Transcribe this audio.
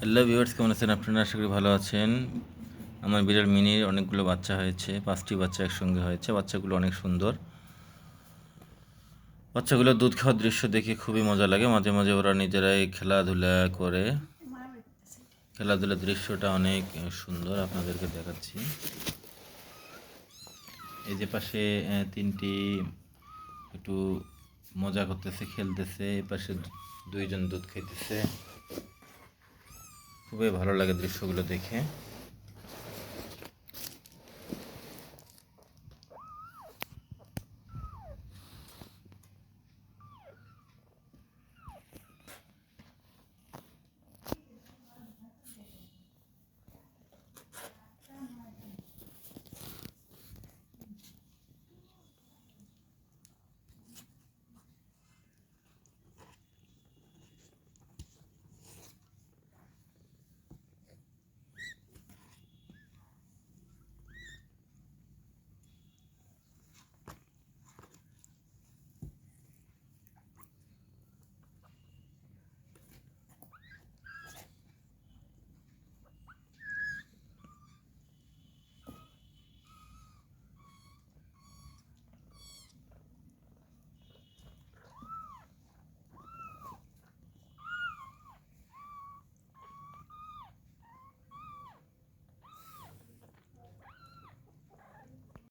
Hello viewers কেমন আছেন? আপনারা আশা করি ভালো আছেন। আমার বিড়াল মিনির অনেকগুলো বাচ্চা হয়েছে। পাঁচটি বাচ্চা একসঙ্গে হয়েছে। বাচ্চাগুলো অনেক সুন্দর। বাচ্চাগুলো দুধ খাওয়ার দৃশ্য দেখে খুবই মজা লাগে। মাঝে মাঝে ওরা নিজেরাই খেলাধুলা করে। খেলাধুলার দৃশ্যটা অনেক সুন্দর আপনাদেরকে দেখাচ্ছি। এই যে পাশে তিনটি একটু মজা করতেছে, খেলতেছে। এই পাশে দুইজন দুধ খাইতেছে। খুবই ভালো লাগে দৃশ্যগুলো দেখে।